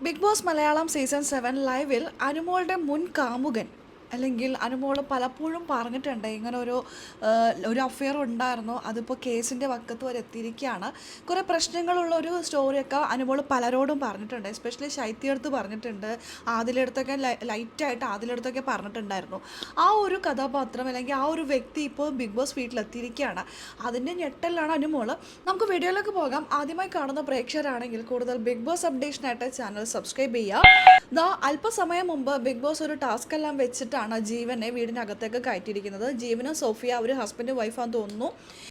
Bigg Boss Malayalam season seven ലൈവിൽ അനുമോളുടെ മുൻ കാമുകൻ അല്ലെങ്കിൽ അനുമോൾ പലപ്പോഴും പറഞ്ഞിട്ടുണ്ട്. ഇങ്ങനെ ഒരു ഒരു അഫെയർ ഉണ്ടായിരുന്നു. അതിപ്പോൾ കേസിന്റെ വക്കത്ത് വരെ എത്തിയിരിക്കുകയാണ്. കുറേ പ്രശ്നങ്ങളുള്ള ഒരു സ്റ്റോറിയൊക്കെ അനുമോൾ പലരോടും പറഞ്ഞിട്ടുണ്ട്. എസ്പെഷ്യലി ശൈത്യടുത്ത് പറഞ്ഞിട്ടുണ്ട്. ആദിലെടുത്തൊക്കെ ലൈറ്റായിട്ട് ആദിലെടുത്തൊക്കെ പറഞ്ഞിട്ടുണ്ടായിരുന്നു. ആ ഒരു കഥാപാത്രം അല്ലെങ്കിൽ ആ ഒരു വ്യക്തി ഇപ്പോൾ ബിഗ് ബോസ് വീട്ടിലെത്തിയിരിക്കുകയാണ്. അതിന്റെ ഞെട്ടലാണ് അനുമോൾ നമുക്ക് വീഡിയോയിലേക്ക് പോകാം. ആദ്യമായി കാണുന്ന പ്രേക്ഷകരാണെങ്കിൽ കൂടുതൽ ബിഗ് ബോസ് അപ്ഡേഷനായിട്ട് ചാനൽ സബ്സ്ക്രൈബ് ചെയ്യുക. അല്പസമയം മുമ്പ് ബിഗ് ബോസ് ഒരു ടാസ്ക് എല്ലാം വെച്ചിട്ടാണ് ജീവനെ വീടിനകത്തേക്ക് കയറ്റിയിരിക്കുന്നത്. ജീവനും സോഫിയ അവർ ഹസ്ബൻഡ് വൈഫാന്ന് തോന്നുന്നു.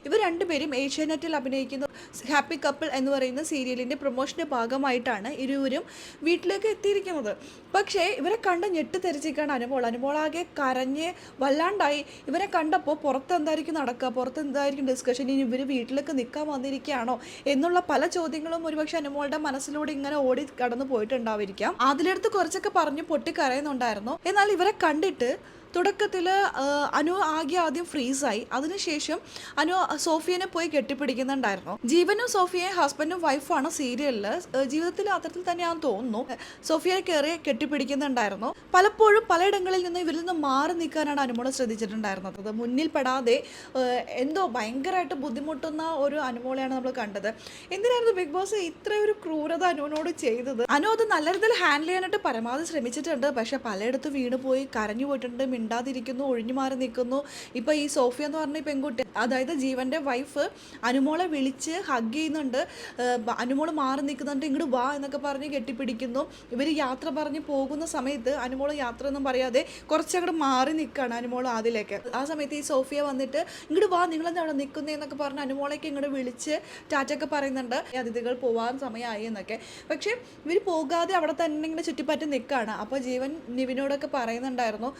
ഇവർ രണ്ടുപേരും ഏഷ്യാനെറ്റിൽ അഭിനയിക്കുന്ന. ഹാപ്പി കപ്പിൾ എന്ന് പറയുന്ന സീരിയലിന്റെ പ്രൊമോഷന്റെ ഭാഗമായിട്ടാണ് ഇരുവരും വീട്ടിലേക്ക് എത്തിയിരിക്കുന്നത്. പക്ഷേ ഇവരെ കണ്ട് ഞെട്ടിത്തെറിച്ചിരിക്കുകയാണ് അനുമോൾ. ആകെ കരഞ്ഞ് വല്ലാണ്ടായി. ഇവരെ കണ്ടപ്പോൾ പുറത്ത് എന്തായിരിക്കും നടക്കുക പുറത്ത് എന്തായിരിക്കും ഡിസ്കഷൻ ഇനി ഇവർ വീട്ടിലേക്ക് നിൽക്കാൻ വന്നിരിക്കുകയാണോ എന്നുള്ള പല ചോദ്യങ്ങളും ഒരുപക്ഷെ അനുമോളുടെ മനസ്സിലൂടെ ഇങ്ങനെ ഓടി കടന്നു പോയിട്ടുണ്ടാവിരിക്കാം അതിലെടുത്ത് കുറച്ചൊക്കെ പറഞ്ഞു പൊട്ടിക്കരയുന്നുണ്ടായിരുന്നു. എന്നാൽ ഇവരെ കണ്ടിട്ട് பண்ணிவிட்டு തുടക്കത്തിൽ അനു ആകെ ആദ്യം ഫ്രീസായി. അതിനുശേഷം അനു സോഫിയനെ പോയി കെട്ടിപ്പിടിക്കുന്നുണ്ടായിരുന്നു. ജീവനും സോഫിയയും ഹസ്ബൻഡും വൈഫാണ് സീരിയലിൽ ജീവിതത്തിൽ അത്തരത്തിൽ തന്നെയാണെന്ന് തോന്നുന്നു. സോഫിയയെ കയറി കെട്ടിപ്പിടിക്കുന്നുണ്ടായിരുന്നു. പലപ്പോഴും പലയിടങ്ങളിൽ നിന്ന് ഇവരിൽ നിന്ന് മാറി നിൽക്കാനാണ് അനുമോളെ ശ്രദ്ധിച്ചിട്ടുണ്ടായിരുന്നത്. അത് മുന്നിൽ പെടാതെ എന്തോ ഭയങ്കരമായിട്ട് ബുദ്ധിമുട്ടുന്ന ഒരു അനുമോളെയാണ് നമ്മൾ കണ്ടത്. എന്തിനായിരുന്നു ബിഗ് ബോസ് ഇത്ര ഒരു ക്രൂരത അനുവിനോട് ചെയ്തത്? അനു അത് നല്ല രീതിയിൽ ഹാൻഡിൽ ചെയ്യാനായിട്ട് പരമാവധി ശ്രമിച്ചിട്ടുണ്ട്. പക്ഷെ പലയിടത്തും വീണ് പോയി കരഞ്ഞു പോയിട്ടുണ്ട് മിണ്ടാതിരിക്കുന്നു ഒഴിഞ്ഞു മാറി നിൽക്കുന്നു. ഇപ്പം ഈ സോഫിയ എന്ന് പറഞ്ഞ പെൺകുട്ടി അതായത് ജീവന്റെ വൈഫ് അനുമോളെ വിളിച്ച് ഹഗ് ചെയ്യുന്നുണ്ട്. അനുമോൾ മാറി നിൽക്കുന്നുണ്ട്. ഇങ്ങോട്ട് വാ എന്നൊക്കെ പറഞ്ഞ് കെട്ടിപ്പിടിക്കുന്നു. ഇവർ യാത്ര പറഞ്ഞ് പോകുന്ന സമയത്ത് അനുമോൾ യാത്ര ഒന്നും പറയാതെ കുറച്ചങ്ങോട്ട് മാറി നിൽക്കുകയാണ് അനുമോൾ അതിലേക്ക് ആ സമയത്ത് ഈ സോഫിയ വന്നിട്ട് ഇങ്ങോട്ട് വാ നിങ്ങളെന്താ അവിടെ നിൽക്കുന്നേ എന്നൊക്കെ പറഞ്ഞ് അനുമോളേക്ക് ഇങ്ങോട്ട് വിളിച്ച് ടാറ്റൊക്കെ പറയുന്നുണ്ട്. അതിഥികൾ പോവാൻ സമയമായി എന്നൊക്കെ. പക്ഷേ ഇവർ പോകാതെ അവിടെ തന്നെ ഇങ്ങനെ ചുറ്റിപ്പറ്റി നിൽക്കുകയാണ് അപ്പോൾ ജീവൻ നിവിനോടൊക്കെ പറയുന്നുണ്ടായിരുന്നു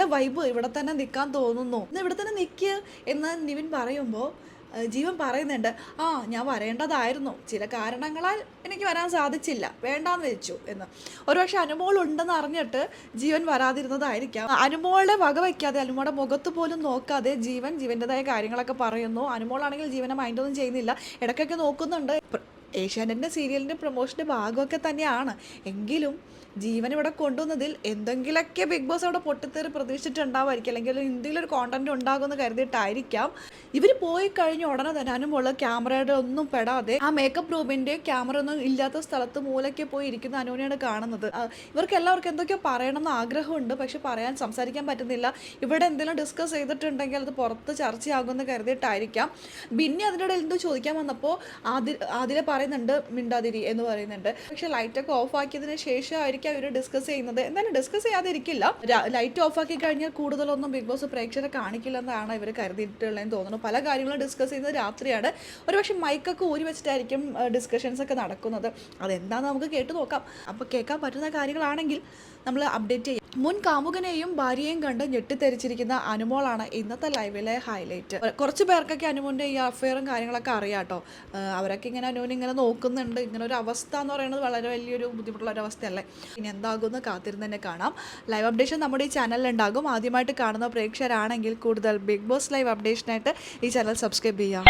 വൈബ് ഇവിടെ തന്നെ നിൽക്കാൻ തോന്നുന്നു. ഇന്ന് ഇവിടെ തന്നെ നിൽക്കുക എന്ന് നിവിൻ പറയുമ്പോൾ ജീവൻ പറയുന്നുണ്ട് ആ ഞാൻ വരേണ്ടതായിരുന്നു. ചില കാരണങ്ങളാൽ എനിക്ക് വരാൻ സാധിച്ചില്ല. വേണ്ടാന്ന് വെച്ചു എന്ന്. ഒരുപക്ഷെ അനുമോൾ ഉണ്ടെന്ന് അറിഞ്ഞിട്ട് ജീവൻ വരാതിരുന്നതായിരിക്കാം. അനുമോളുടെ വക വയ്ക്കാതെ അനുമോളുടെ മുഖത്ത് പോലും നോക്കാതെ ജീവൻ ജീവന്റെതായ കാര്യങ്ങളൊക്കെ പറയുന്നു. അനുമോളാണെങ്കിൽ ജീവനെ മൈൻഡൊന്നും ചെയ്യുന്നില്ല. ഇടയ്ക്കൊക്കെ നോക്കുന്നുണ്ട്. ഏഷ്യാനെറ്റിന്റെ സീരിയലിന്റെ പ്രൊമോഷന്റെ ഭാഗമൊക്കെ തന്നെയാണ്. എങ്കിലും ജീവൻ ഇവിടെ കൊണ്ടുവന്നതിൽ എന്തെങ്കിലുമൊക്കെ ബിഗ് ബോസ് അവിടെ പൊട്ടിത്തേറി പ്രതീക്ഷിച്ചിട്ടുണ്ടാവുമായിരിക്കും അല്ലെങ്കിൽ എന്തെങ്കിലും ഒരു കോണ്ടന്റ് ഉണ്ടാകുമെന്ന് കരുതിയിട്ടായിരിക്കാം. ഇവർ പോയി കഴിഞ്ഞ ഉടനെ തന്നെ അനുമുള്ള ക്യാമറയുടെ ഒന്നും പെടാതെ ആ മേക്കപ്പ് റൂമിന്റെ ക്യാമറ ഒന്നും ഇല്ലാത്ത സ്ഥലത്ത് മൂലയ്ക്ക് പോയി ഇരിക്കുന്ന അനുവിനെയാണ് കാണുന്നത്. ഇവർക്ക് എല്ലാവർക്കും എന്തൊക്കെയോ പറയണമെന്ന് ആഗ്രഹമുണ്ട്. പക്ഷെ പറയാൻ സംസാരിക്കാൻ പറ്റുന്നില്ല. ഇവിടെ എന്തെങ്കിലും ഡിസ്കസ് ചെയ്തിട്ടുണ്ടെങ്കിൽ അത് പുറത്ത് ചർച്ചയാകുമെന്ന് കരുതിയിട്ടായിരിക്കാം. പിന്നെ അതിനിടയിൽ എന്തോ ചോദിക്കാൻ വന്നപ്പോൾ ആദ്യ ആദ്യം പറയുന്നുണ്ട് മിണ്ടാതിരി എന്ന് പറയുന്നുണ്ട്. പക്ഷെ ലൈറ്റ് ഒക്കെ ഓഫ് ആക്കിയതിന് ശേഷമായിരിക്കും അവർ ഡിസ്കസ് ചെയ്യുന്നത്. എന്തായാലും ഡിസ്കസ് ചെയ്യാതിരിക്കില്ല. ലൈറ്റ് ഓഫ് ആക്കി കഴിഞ്ഞാൽ കൂടുതലൊന്നും ബിഗ് ബോസ് പ്രേക്ഷകരെ കാണിക്കില്ലെന്നാണ് ഇവർ കരുതിയിട്ടുള്ളതെന്ന് തോന്നുന്നു. പല കാര്യങ്ങളും ഡിസ്കസ് ചെയ്യുന്നത് രാത്രിയാണ്. ഒരുപക്ഷെ മൈക്കൊക്കെ ഊരി വെച്ചിട്ടായിരിക്കും ഡിസ്കഷൻസ് ഒക്കെ നടക്കുന്നത്. അതെന്താണെന്ന് നമുക്ക് കേട്ട് നോക്കാം. അപ്പോൾ കേൾക്കാൻ പറ്റുന്ന കാര്യങ്ങളാണെങ്കിൽ നമ്മൾ അപ്ഡേറ്റ് ചെയ്യും. മുൻ കാമുകനെയും ഭാര്യയെയും കണ്ട് ഞെട്ടിത്തെരിച്ചിരിക്കുന്ന അനുമോളാണ് ഇന്നത്തെ ലൈവിലെ ഹൈലൈറ്റ്. കുറച്ച് പേർക്കൊക്കെ അനുമോന്റെ ഈ അഫയറും കാര്യങ്ങളൊക്കെ അറിയാട്ടോ. അവരൊക്കെ ഇങ്ങനെ അനുവിനെ ഇങ്ങനെ നോക്കുന്നുണ്ട്. ഇങ്ങനെ ഒരു അവസ്ഥ എന്ന് പറയുന്നത് വളരെ വലിയൊരു ബുദ്ധിമുട്ടുള്ള ഒരു അവസ്ഥയല്ലേ? ഇനി എന്താകുമെന്ന് കാത്തിരുന്ന് തന്നെ കാണാം. ലൈവ് അപ്ഡേഷൻ നമ്മുടെ ഈ ചാനലിൽ ഉണ്ടാകും. ആദ്യമായിട്ട് കാണുന്ന പ്രേക്ഷകരാണെങ്കിൽ കൂടുതൽ ബിഗ് ബോസ് ലൈവ് അപ്ഡേഷനായിട്ട് ഈ ചാനൽ സബ്സ്ക്രൈബ് ചെയ്യാം